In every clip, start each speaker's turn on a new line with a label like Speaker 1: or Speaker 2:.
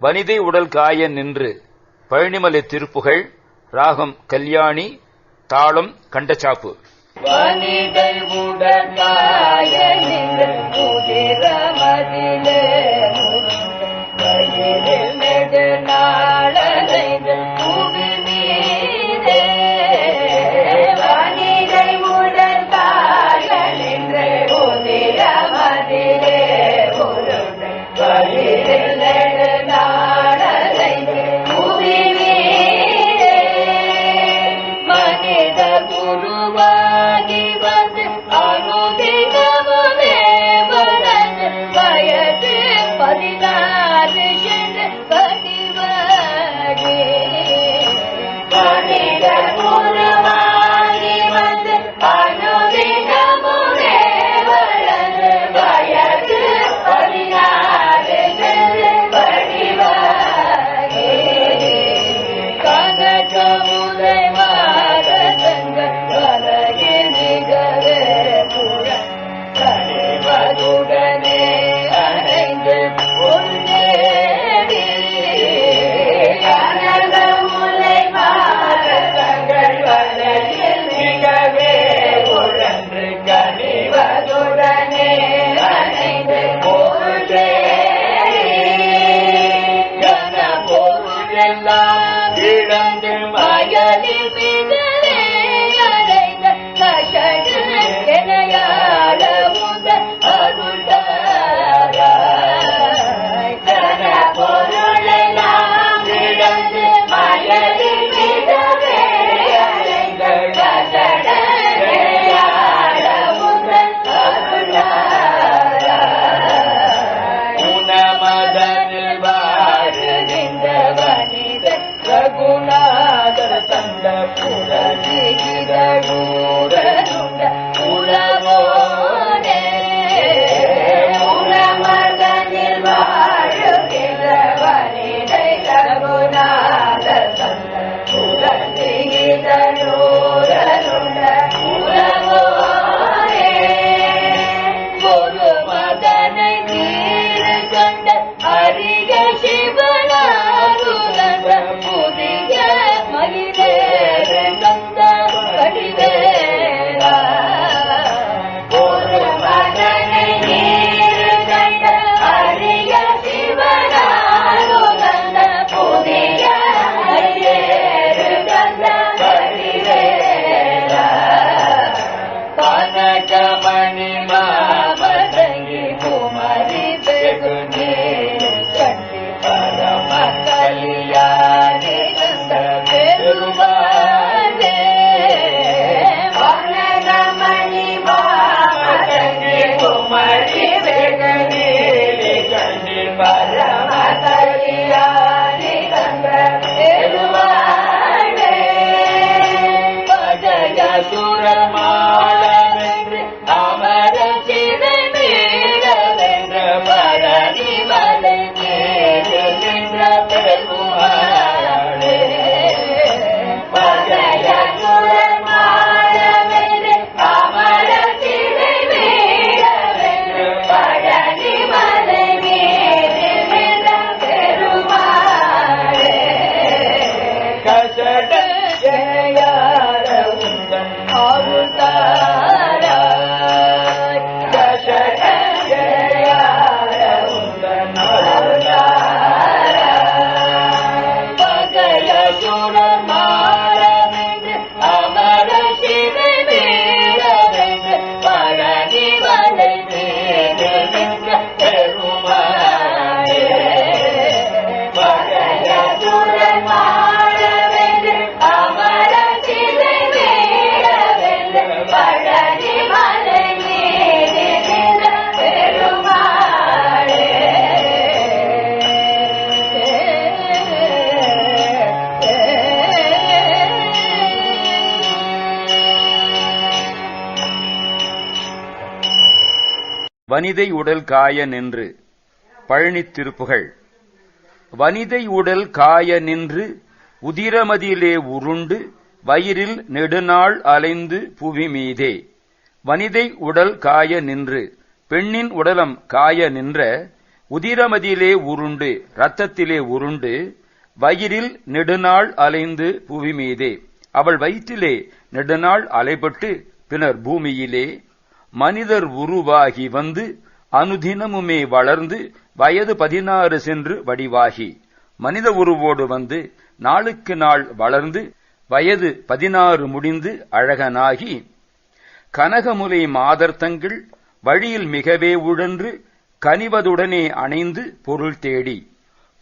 Speaker 1: வனிதை உடல் காய நின்று பழனிமலை திருப்புகள் ராகம் கல்யாணி தாளம் கண்டச்சாப்பு.
Speaker 2: வனிதை உடல் காய நின்று எல்லாம் இழந்து மயலில் மிக ರಘುನಾಥರ ತಂದ ಪುರ ನೀಗಿದಳು வனிதை
Speaker 1: உடல் காய நின்று பழனித்திருப்புகள் வனிதை உடல் காய நின்று உதிரமதியிலே உருண்டு வயிறில் நெடுநாள் அலைந்து புவி மீதே. வனிதை உடல் காய நின்று பெண்ணின் உடலம் காய நின்ற உதிரமதியிலே உருண்டு இரத்தத்திலே உருண்டு வயிறில் நெடுநாள் அலைந்து புவி மீதே. அவள் வயிற்றிலே நெடுநாள் அலைபட்டு பின்னர் பூமியிலே மனிதர் உருவாகி வந்து அனுதினமுமே வளர்ந்து வயது பதினாறு சென்று வடிவாகி மனித உருவோடு வந்து நாளுக்கு நாள் வளர்ந்து வயது பதினாறு முடிந்து அழகனாகி கனகமுலை மாதர்த்தங்கள் வழியில் மிகவே உழன்று கனிவதுடனே அணைந்து பொருள் தேடி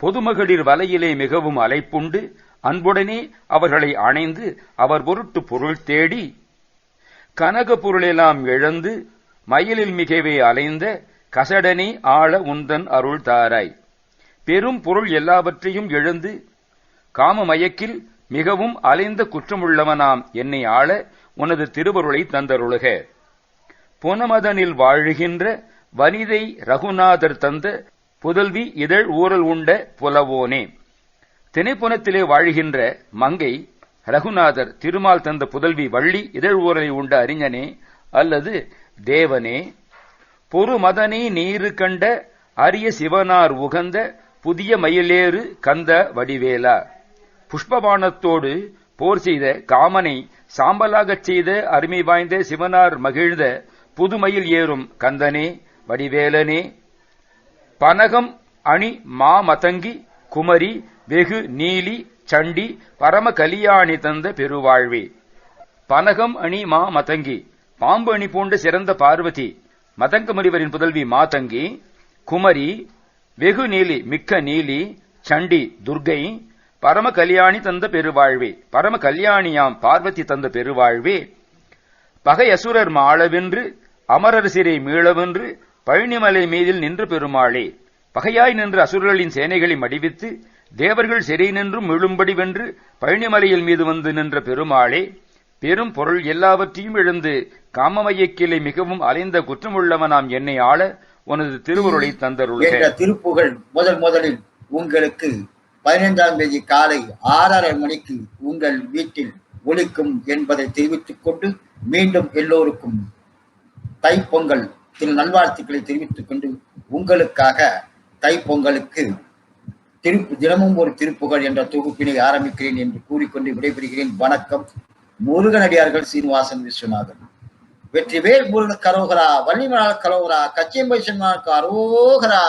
Speaker 1: பொதுமகளிர் வலையிலே மிகவும் அலைப்புண்டு அன்புடனே அவர்களை அணைந்து அவர் பொருட்டு பொருள் தேடி கனக பொருளெல்லாம் இழந்து மயிலில் மிகவே அலைந்த கசடனே ஆள உந்தன் அருள் தாராய். பெரும் பொருள் எல்லாவற்றையும் இழந்து காம மயக்கில் மிகவும் அலைந்த குற்றமுள்ளவனாம் என்னை ஆள உனது திருவருளை தந்தருளுக. புனமதனில் வாழுகின்ற வனிதை ரகுநாதர் தந்த புதல்வி இதழ் ஊரல் உண்ட புலவோனே. திணைப்புனத்திலே வாழ்கின்ற மங்கை ரகுநாதர் திருமால் தந்த புதல்வி வள்ளி இதழ் ஊரலை உண்ட அறிஞனே அல்லது தேவனே. பொறுமதனே நீரு கண்ட அரிய சிவனார் உகந்த புதிய மயிலேறு கந்த வடிவேலா. புஷ்பபானத்தோடு போர் செய்த காமனை சாம்பலாகச் செய்த அருமை வாய்ந்த சிவனார் மகிழ்ந்த புதுமயில் ஏறும் கந்தனே வடிவேலனே. பனகம் அணி மாமதங்கி குமரி வெகு நீலி சண்டி பரம கலியாணி தந்த பெருவாழ்வே. பனகம் அணி மா மதங்கி. பாம்பு அணி பூண்ட சிறந்த பார்வதி. மதங்க முனிவரின் புதல்வி மாதங்கி குமரி வெகு நீலி மிக்க நீலி. சண்டி துர்கை. பரம கல்யாணி தந்த பெருவாழ்வே. பரம கல்யாணியாம் பார்வதி தந்த பெருவாழ்வே. பகை அசுரர் மாளவென்று அமரர் சிறை மீளவென்று பழனிமலை மீதில் நின்ற பெருமாளே. பகையாய் நின்ற அசுரர்களின் சேனைகளை மடிவித்து தேவர்கள் சிறை நின்றும் விழும்படி வென்று பழனிமலையில் மீது வந்து நின்ற பெருமாளே பெரும் பொருள் எல்லாவற்றையும் இழந்து காமமையக்கிளை மிகவும் அலைந்த குற்றமுள்ளவனாம் என்னை ஆள உனது திருவருளை தந்தருளுக.
Speaker 3: திருப்புகள் திருப்புகழ் முதல் முதலில் உங்களுக்கு பதினைந்தாம் தேதி காலை ஆறரை மணிக்கு உங்கள் வீட்டில் ஒழிக்கும் என்பதை தெரிவித்துக் கொண்டு மீண்டும் எல்லோருக்கும் தைப்பொங்கல் திரு நல்வாழ்த்துக்களை தெரிவித்துக் கொண்டு உங்களுக்காக தைப்பொங்கலுக்கு திருப்பு தினமும் ஒரு திருப்புகழ் என்ற தொகுப்பினை ஆரம்பிக்கிறேன் என்று கூறிக்கொண்டு விடைபெறுகிறேன். வணக்கம். முருகனடியார்கள் சீனிவாசன் விஸ்வநாதன். வெற்றிவேல் முருகன் கரோகரா வள்ளிமலால் கரோகரா கச்சியம்பை சொன்னார் அரோகரா